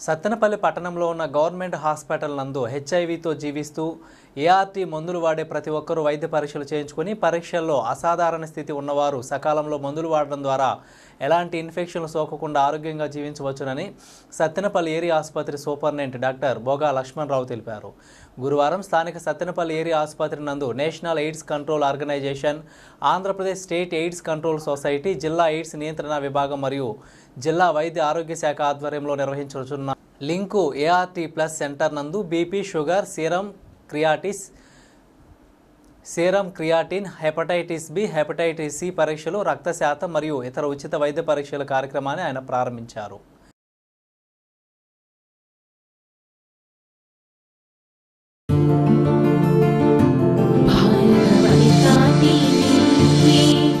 సత్తెనపల్లి పట్టణంలో ఉన్న government hospital నందు హెచ్ఐవితో జీవిస్తూ ఏఆర్టీ మందులు వాడే ప్రతి ఒక్కరూ వైద్య పరీక్షలు చేయించుకొని పరీక్షల్లో అసాధారణ స్థితి ఉన్నవారు సకాలంలో మందులు వాడడం ద్వారా ఎలాంటి ఇన్ఫెక్షన్లు సోకకుండా ఆరోగ్యంగా జీవించవచ్చునని సత్తెనపల్లి ఏరియా ఆసుపత్రి సూపరింటెండెంట్ డాక్టర్ బోగా లక్ష్మణరావు తెలిపారు. గురువారం స్థానిక సత్తెనపల్లి ఏరియా ఆసుపత్రి నందు national AIDS control organisation Andhra Pradesh state AIDS control society జిల్లా ఎయిడ్స్ నియంత్రణ విభాగం మరియు జిల్లా వైద్య ఆరోగ్య శాఖ ఆధ్వర్యంలో నిర్వహించుచున్న లింకు ఏఆర్టీ ప్లస్ సెంటర్ నందు BP sugar serum క్రియాటిస్ serum creatinine hepatitis B hepatitis C పరీక్షలు రక్త శాతం మరియు ఇతర ఉచిత వైద్య పరీక్షల కార్యక్రమాన్ని ఆయన ప్రారంభించారు.